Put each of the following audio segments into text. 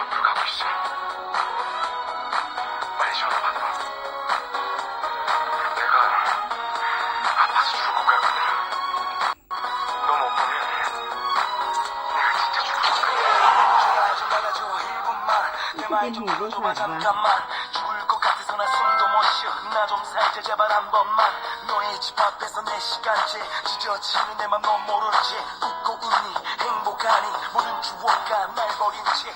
앞으로 가고 있어. 빨리 전화 받아. 내가 아파서 죽을 것 같거든. 너 못 보면 내가 진짜 죽을 것 같아. 내말좀 들어봐 잠깐만 죽을 것 같아서 나 숨도 못 쉬어 나 좀 살자 제발 한 번만 너의 집 앞에서 내 시간째 찢어지는 내맘 넌 모르지 웃고 있니 행복하니 모든 추억과 날 버린 채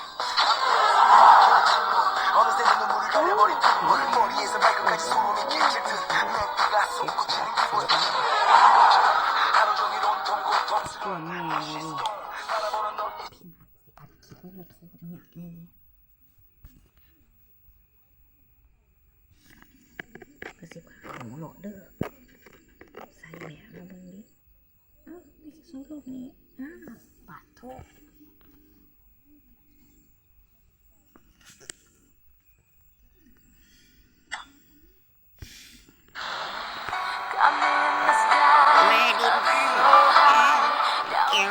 어느새 내 눈물을 가려버린 눈물 머리에서 발끝까지 소름이 끼칠 듯내 피가 솟구치는 기분 하루 종일 온통 고통스러운 바라보는 널 기분 없으냐 예. cái gì quả không có được อ้านี่คือสองรูปนี้อ้าปาดโทษแม่ดินเจ๋ง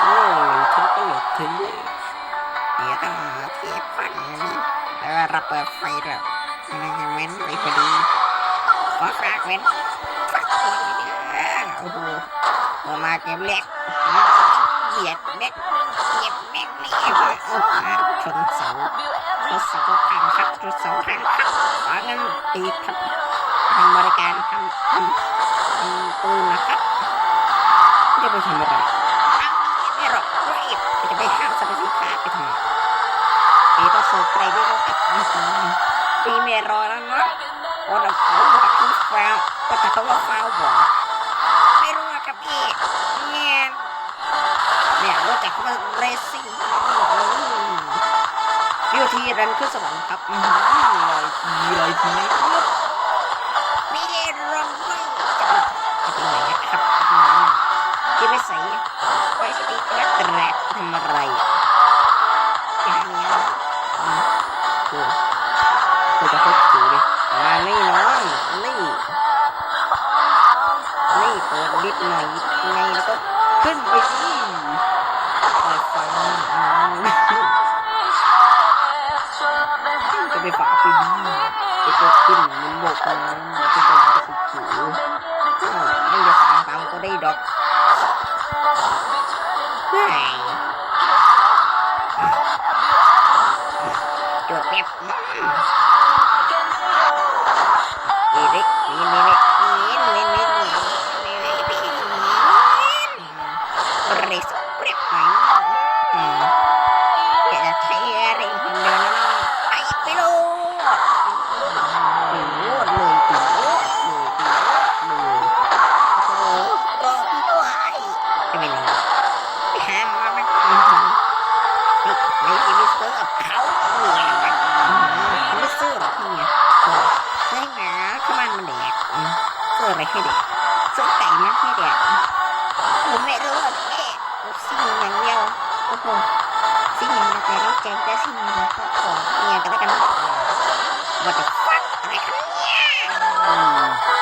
โอ้ยทุกข์ก็หลุดทีเดี๋ยวต้องหาที่ฝันแล้วเราเปิดไฟแล้วมันจะเว้นไปพอดีขอฝากเว้น ตัวมาเก็บเล็กเหยียดเล็กเหยียบแม่งนี่โอ้โหชนเสาชนเสาพังครับชนเสาพังครับขอเงินตีครับทำบริการทำทำทำปืนนะครับจะไปทำอะไรเอาไม่หรอกรีบจะไปห้ามสรรพสินค้าไปทำไมปีต้องส่งใครไม่รู้ครับอื้อหือปีเมรอแล้วเนาะโอ้เราเขาบอกคือฟาวก็แต่เขาว่าฟาวบอก รู้จักคำว่าเรซิ่งวิวทีรันขึ้นสวรรค์ครับลอยทีลอยทีไม่ได้รองไม่จับจะไปไหนนะครับที่ไม่ใส่ไว้สติกระแตรทำอะไรอย่างเงี้ยโอ้กูจะพบถูเลยมานี่น้องนี่นี่เปิดลิฟต์หน่อยไงแล้วก็ขึ้นไปสิปล่ จะไปฝาไปดีจะก็ขึ้นมันบกนะจะจะจะขุดถูไม่จะสั่งตามก็ได้ดอกเฮ้ยจดแป๊บนี่เด็กนี่นี่นี่ อะไรให้เด็กซื้อไก่นะให้เด็กผมไม่รู้อะพี่สิ่งอย่างเดียวโอ้โหสิ่งอย่างเดียวแต่ได้ใจแต่สิ่งอย่างเดียวก็ขอเนี่ยก็ได้กันว่าจะฟักอะไรกันเนี่ย